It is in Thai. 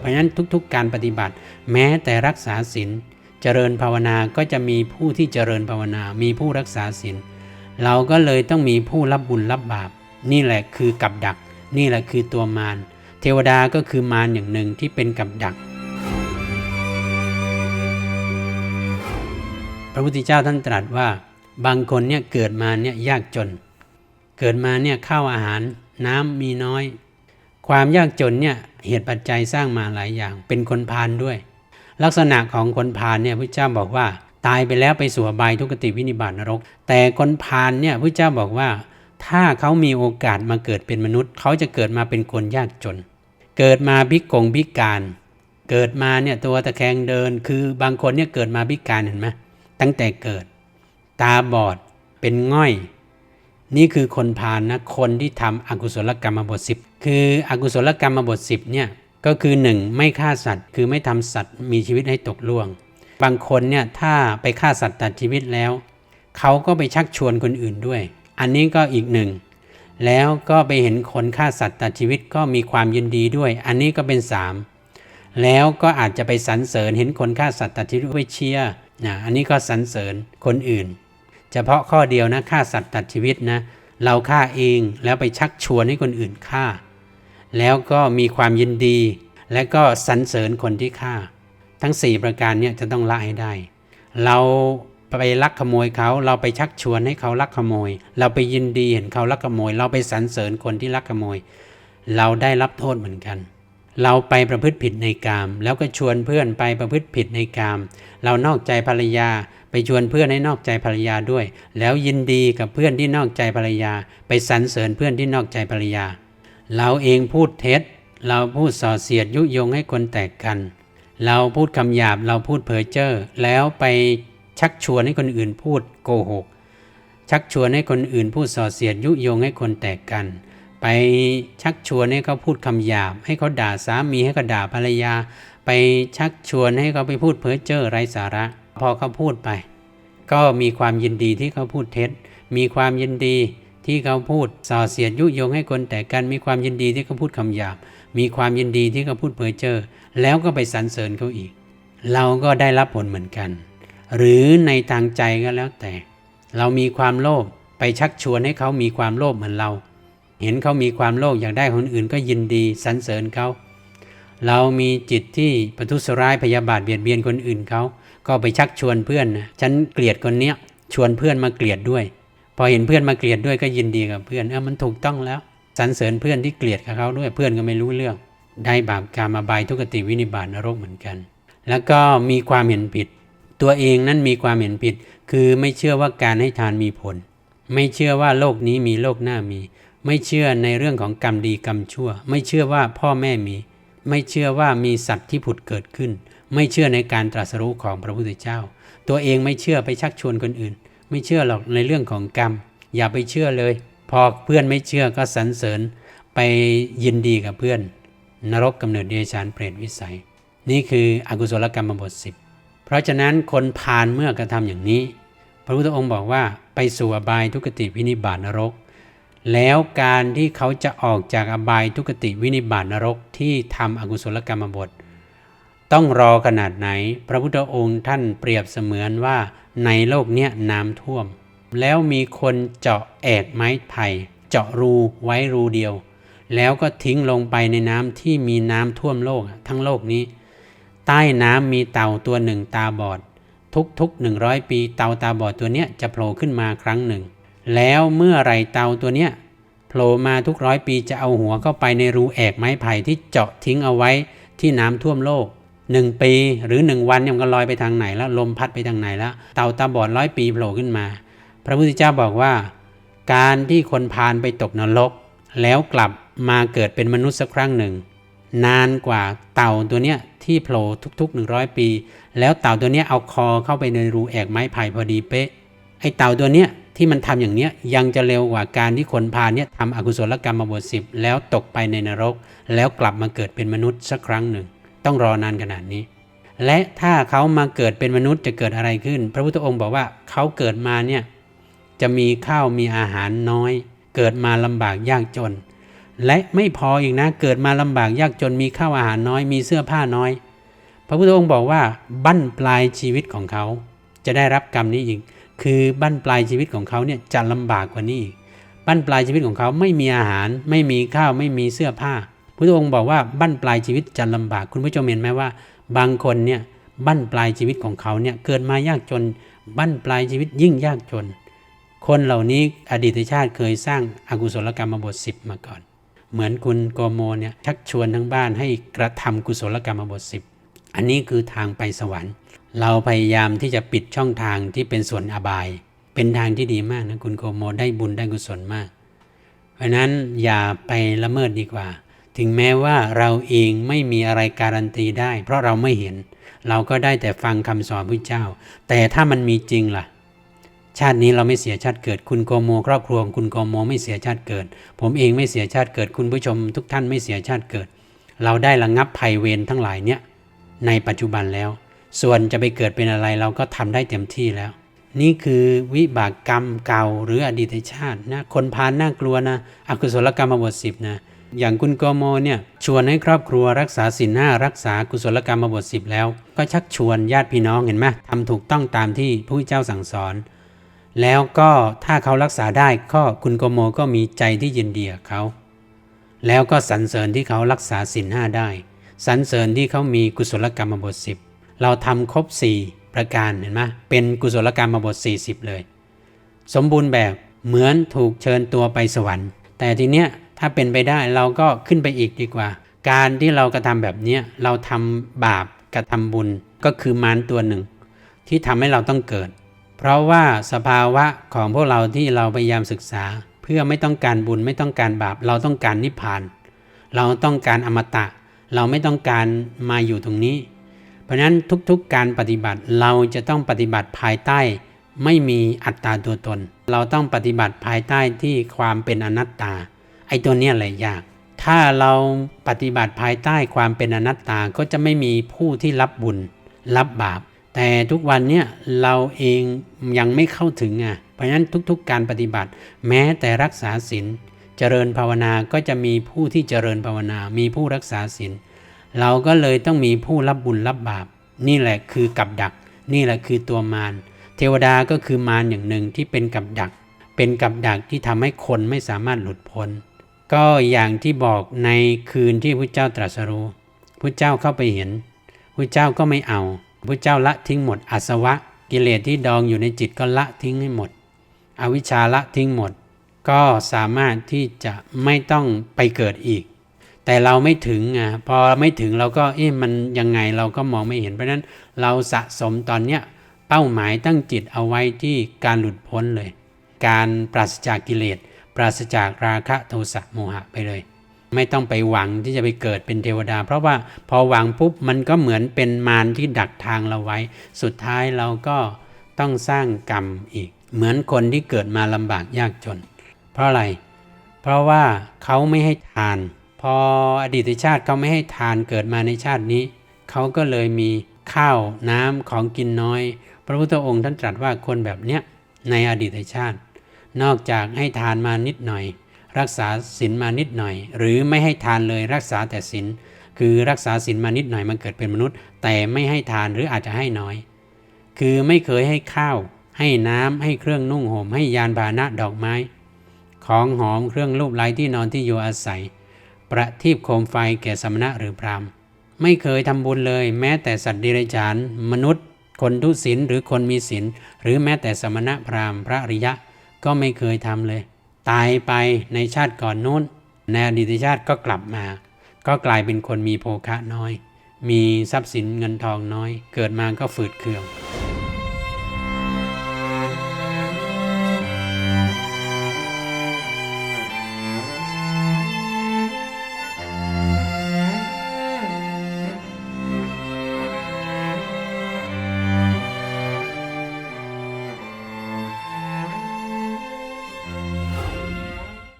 เพราะฉะนั้นทุกๆ การปฏิบัติ แม้แต่รักษาศีลเจริญภาวนาก็จะมีผู้ที่เจริญภาวนา มีผู้รักษาศีลเราก็เลยต้องมีผู้รับบุญรับบาป นี่แหละคือกับดัก นี่แหละคือตัวมารเทวดาก็คือมารอย่างหนึ่งที่เป็นกับดัก พระพุทธเจ้าท่านตรัสว่า บางคนเนี่ยเกิดมาเนี่ยยากจน เกิดมาเนี่ยข้าวอาหารน้ำมีน้อย ความยากจนเนี่ยเหตุปัจจัยสร้างมาหลายอย่าง เป็นคนพาลด้วย ลักษณะของคนพาลเนี่ยพระเจ้าบอกว่า ตายไปแล้วไปสู่อบายทุกติวินิบาตนรก แต่คนพาลเนี่ยพระเจ้าบอกว่า ถ้าเขามีโอกาสมาเกิดเป็นมนุษย์ เขาจะเกิดมาเป็นคนยากจน เกิดมาพิกงพิการ เกิดมาเนี่ยตัวตะแคงเดิน คือบางคนเนี่ยเกิดมาพิการเห็นไหมตั้งแต่เกิด ตาบอดเป็นง่อย นี่คือคนพาลนะคนที่ทำอกุศลกรรมบทสิบคืออกุศลกรรมบทสิบเนี่ยก็คือหนึ่งไม่ฆ่าสัตว์ คือไม่ทำสัตว์มีชีวิตให้ตกล่วง บางคนเนี่ยถ้าไปฆ่าสัตว์ตัดชีวิตแล้ว เขาก็ไปชักชวนคนอื่นด้วย อันนี้ก็อีกหนึ่งแล้วก็ไปเห็นคนฆ่าสัตว์ตัดชีวิตก็มีความยินดีด้วย อันนี้ก็เป็นสามแล้วก็อาจจะไปสรรเสริญเห็นคนฆ่าสัตว์ตัดชีวิตไปเชียร์นะอันนี้ก็สรรเสริญคนอื่น เฉพาะข้อเดียวนะฆ่าสัตว์ตัดชีวิตนะเราฆ่าเองแล้วไปชักชวนให้คนอื่นฆ่า แล้วก็มีความยินดี และก็สรรเสริญคนที่ฆ่า ทั้ง 4 ประการเนี่ยจะต้องละให้ได้ เราไปลักขโมยเขาเราไปชักชวนให้เขาลักขโมย เราไปยินดีเห็นเขาลักขโมย เราไปสรรเสริญคนที่ลักขโมย เราได้รับโทษเหมือนกัน เราไปประพฤติผิดในกาม แล้วก็ชวนเพื่อนไปประพฤติผิดในกาม เรานอกใจภรรยา ไปชวนเพื่อนให้นอกใจภรรยาด้วย แล้วยินดีกับเพื่อนที่นอกใจภรรยา ไปสรรเสริญเพื่อนที่นอกใจภรรยา เราเองพูดเท็จ เราพูดส่อเสียดยุยงให้คนแตกกัน เราพูดคำหยาบเราพูดเพ้อเจ้อแล้วไปชักชวนให้คนอื่นพูดโกหก ชักชวนให้คนอื่นพูดส่อเสียดยุยงให้คนแตกกัน ไปชักชวนให้เขาพูดคำหยาบ ให้เขาด่าสามีให้เขาด่าภรรยา ไปชักชวนให้เขาไปพูดเพ้อเจ้อไร้สาระ พอเขาพูดไป ก็มีความยินดีที่เขาพูดเท็จ มีความยินดีที่เขาพูดส่อเสียดยุยงให้คนแตกกันมีความยินดีที่เขาพูดคำหยาบ มีความยินดีที่เขาพูดเพ้อเจ้อแล้วก็ไปสรรเสริญเขาอีก เราก็ได้รับผลเหมือนกัน หรือในทางใจก็แล้วแต่ เรามีความโลภไปชักชวนให้เขามีความโลภเหมือนเรา เห็นเขามีความโลภอยากได้คนอื่นก็ยินดีสรรเสริญเขา เรามีจิตที่ประทุษร้ายพยาบาทเบียดเบียนคนอื่นเขาก็ไปชักชวนเพื่อนนะฉันเกลียดคนเนี้ยชวนเพื่อนมาเกลียดด้วย พอเห็นเพื่อนมาเกลียดด้วยก็ยินดีกับเพื่อนเออมันถูกต้องแล้วสรรเสริญเพื่อนที่เกลียดกับเขาด้วยเพื่อนก็ไม่รู้เรื่อง ได้บาปกรรมอบายทุกติวินิบาตนรกเหมือนกัน แล้วก็มีความเห็นผิด ตัวเองนั้นมีความเห็นผิด คือไม่เชื่อว่าการให้ทานมีผล ไม่เชื่อว่าโลกนี้มีโลกหน้ามี ไม่เชื่อในเรื่องของกรรมดีกรรมชั่ว ไม่เชื่อว่าพ่อแม่มี ไม่เชื่อว่ามีสัตว์ที่ผุดเกิดขึ้น ไม่เชื่อในการตรัสรู้ของพระพุทธเจ้า ตัวเองไม่เชื่อไปชักชวนคนอื่น ไม่เชื่อหรอกในเรื่องของกรรม อย่าไปเชื่อเลย พอเพื่อนไม่เชื่อก็สรรเสริญไปยินดีกับเพื่อน นรกกำเนิดเดชานเปรตวิสัย นี่คืออกุศลกรรมบทสิบเพราะฉะนั้นคนพาลเมื่อกระทำอย่างนี้ พระพุทธองค์บอกว่าไปสู่อบายทุกติวินิบาตนรก แล้วการที่เขาจะออกจากอบายทุกติวินิบาตนรกที่ทำอกุศลกรรมบท ต้องรอขนาดไหน พระพุทธองค์ท่านเปรียบเสมือนว่าในโลกเนี้ยน้ำท่วม แล้วมีคนเจาะแอกไม้ไผ่เจาะรูไว้รูเดียว แล้วก็ทิ้งลงไปในน้ำที่มีน้ำท่วมโลกทั้งโลกนี้ ใต้น้ำมีเต่าตัวหนึ่งตาบอด ทุกๆหนึ่งร้อยปีเต่าตาบอดตัวเนี้ยจะโผล่ขึ้นมาครั้งหนึ่ง แล้วเมื่อไรเตาตัวเนี้ยโผล่มาทุกร้อยปีจะเอาหัวเข้าไปในรูแอกไม้ไผ่ที่เจาะทิ้งเอาไว้ที่น้ำท่วมโลกหนึ่งปีหรือหนึ่งวันเนี่ยมันก็ลอยไปทางไหนแล้วลมพัดไปทางไหนแล้วเต่าตาบอดร้อยปีโผล่ขึ้นมา พระพุทธเจ้าบอกว่า การที่คนพาลไปตกนรก แล้วกลับมาเกิดเป็นมนุษย์สักครั้งหนึ่ง นานกว่าเต่าตัวเนี้ยที่โผล่ทุกๆ 100 ปี แล้วเต่าตัวเนี้ยเอาคอเข้าไปในรูแอกไม้ไผ่พอดีเป๊ะไอเต่าตัวเนี้ย ที่มันทำอย่างเนี้ยยังจะเร็วกว่าการที่คนพาเนี่ยทำอกุศลกรรมมาบทสิบแล้วตกไปในนรก แล้วกลับมาเกิดเป็นมนุษย์สักครั้งหนึ่ง ต้องรอนานขนาดนี้ และถ้าเขามาเกิดเป็นมนุษย์จะเกิดอะไรขึ้น พระพุทธองค์บอกว่าเขาเกิดมาเนี่ยจะมีข้าวมีอาหารน้อย เกิดมาลำบากยากจน และไม่พออีกนะเกิดมาลำบากยากจนมีข้าวอาหารน้อย มีเสื้อผ้าน้อย พระพุทธองค์บอกว่าบั้นปลายชีวิตของเขาจะได้รับกรรมนี้อีก คือบั้นปลายชีวิตของเขาเนี่ยจะลำบากกว่านี้บั้นปลายชีวิตของเขาไม่มีอาหาร ไม่มีข้าวไม่มีเสื้อผ้าพระพุทธองค์บอกว่าบั้นปลายชีวิตจะลำบากคุณผู้ชมเห็นไหมว่า บางคนเนี่ยบั้นปลายชีวิตของเขาเนี่ยเกิดมายากจน บั้นปลายชีวิตยิ่งยากจน คนเหล่านี้อดีตชาติเคยสร้างอากุศลกรรมบทสิบมาก่อน เหมือนคุณโกโมเนี่ยชักชวนทั้งบ้านให้กระทำกุศลกรรมบทสิบอันนี้คือทางไปสวรรค์ เราพยายามที่จะปิดช่องทางที่เป็นส่วนอบาย เป็นทางที่ดีมากนะคุณโกโมได้บุญได้กุศลมาก เพราะนั้นอย่าไปละเมิดดีกว่า ถึงแม้ว่าเราเองไม่มีอะไรการันตีได้ เพราะเราไม่เห็น เราก็ได้แต่ฟังคำสอนพระเจ้า แต่ถ้ามันมีจริงล่ะ ชาตินี้เราไม่เสียชาติเกิด คุณโกโม ครอบครัวของคุณโกโมไม่เสียชาติเกิด ผมเองไม่เสียชาติเกิด คุณผู้ชม ทุกท่านไม่เสียชาติเกิด เราได้ระงงับภัยเวรทั้งหลายเนี่ยในปัจจุบันแล้ว ส่วนจะไปเกิดเป็นอะไรเราก็ทำได้เต็มที่แล้ว นี่คือวิบากกรรมเก่าหรืออดีตชาตินะคนพาลน่ากลัวนะอกุศลกรรมบทสิบนะอย่างคุณโกโมเนี่ยชวนให้ครอบครัวรักษาศีลห้ารักษากุศลกรรมบทสิบแล้ว ก็ชักชวนญาติพี่น้องเห็นไหมทำถูกต้องตามที่พระเจ้าสั่งสอน แล้วก็ถ้าเขารักษาได้ก็คุณโกโมก็มีใจที่ยินดีกับเขาแล้วก็สรรเสริญที่เขารักษาศีลห้าได้สรรเสริญที่เขามีกุศลกรรมบทสิบ เราทำครบ 4 ประการเห็นไหมเป็นกุศลกรรมมาบท 40 เลย สมบูรณ์แบบเหมือนถูกเชิญตัวไปสวรรค์ แต่ทีเนี้ยถ้าเป็นไปได้เราก็ขึ้นไปอีกดีกว่า การที่เรากระทำแบบเนี้ยเราทำบาปกระทำบุญก็คือมารตัวหนึ่ง ที่ทำให้เราต้องเกิด เพราะว่าสภาวะของพวกเราที่เราพยายามศึกษา เพื่อไม่ต้องการบุญไม่ต้องการบาป เราต้องการนิพพาน เราต้องการอมตะ เราไม่ต้องการมาอยู่ตรงนี้ ราะนั้นทุกๆการปฏิบัติเราจะต้องปฏิบัติภายใต้ ไม่มีอัตตาตัวตน เราต้องปฏิบัติภายใต้ที่ความเป็นอนัตตา ไอ้ตัวเนี้ยแหละยาก ถ้าเราปฏิบัติภายใต้ความเป็นอนัตตาก็จะไม่มีผู้ที่รับบุญ รับบาป แต่ทุกวันเนี่ยเราเองยังไม่เข้าถึงอะเพราะฉะนั้นทุกๆ การปฏิบัติ แม้แต่รักษาศีลเจริญภาวนาก็จะมีผู้ที่เจริญภาวนา มีผู้รักษาศีล เราก็เลยต้องมีผู้รับบุญรับบาป นี่แหละคือกับดัก นี่แหละคือตัวมาร เทวดาก็คือมารอย่างหนึ่งที่เป็นกับดัก เป็นกับดักที่ทำให้คนไม่สามารถหลุดพ้น ก็อย่างที่บอกในคืนที่พระเจ้าตรัสรู้พระเจ้าเข้าไปเห็นพระเจ้าก็ไม่เอาพระเจ้าละทิ้งหมดอาสวะ กิเลสที่ดองอยู่ในจิตก็ละทิ้งให้หมด อวิชชาละทิ้งหมด ก็สามารถที่จะไม่ต้องไปเกิดอีก แต่เราไม่ถึงอะพอไม่ถึงเราก็เอ๊ะมันยังไงเราก็มองไม่เห็น เพราะนั้นเราสะสมตอนเนี้ยเป้าหมายตั้งจิตเอาไว้ที่การหลุดพ้นเลย การปราศจากกิเลส ปราศจากราคะโทสะโมหะไปเลย ไม่ต้องไปหวังที่จะไปเกิดเป็นเทวดา เพราะว่าพอหวังปุ๊บมันก็เหมือนเป็นมารที่ดักทางเราไว้ สุดท้ายเราก็ต้องสร้างกรรมอีก เหมือนคนที่เกิดมาลำบากยากจน เพราะอะไร เพราะว่าเขาไม่ให้ทาน พออดีตชาติเขาไม่ให้ทานเกิดมาในชาตินี้ เขาก็เลยมีข้าวน้ำของกินน้อย พระพุทธองค์ท่านตรัสว่าคนแบบเนี้ยในอดีตชาติ นอกจากให้ทานมานิดหน่อย รักษาศีลมานิดหน่อย หรือไม่ให้ทานเลยรักษาแต่ศีลคือรักษาศีลมานิดหน่อยมันเกิดเป็นมนุษย์ แต่ไม่ให้ทานหรืออาจจะให้น้อย คือไม่เคยให้ข้าว ให้น้ำให้เครื่องนุ่งห่มให้ยานพาหนะดอกไม้ ของหอมเครื่องรูปไล้ที่นอนที่อยู่อาศัย ประทีปโคมไฟแก่สมณะหรือพราหมณ์ ไม่เคยทำบุญเลย แม้แต่สัตว์เดรัจฉานมนุษย์ คนทุศีลหรือคนมีศีลหรือแม้แต่สมณะพราหมณ์ พระริยะก็ไม่เคยทำเลย ตายไปในชาติก่อนนู้นในอดีตชาติก็กลับมา ก็กลายเป็นคนมีโภคะน้อย มีทรัพย์สินเงินทองน้อย เกิดมาก็ฝืดเคือง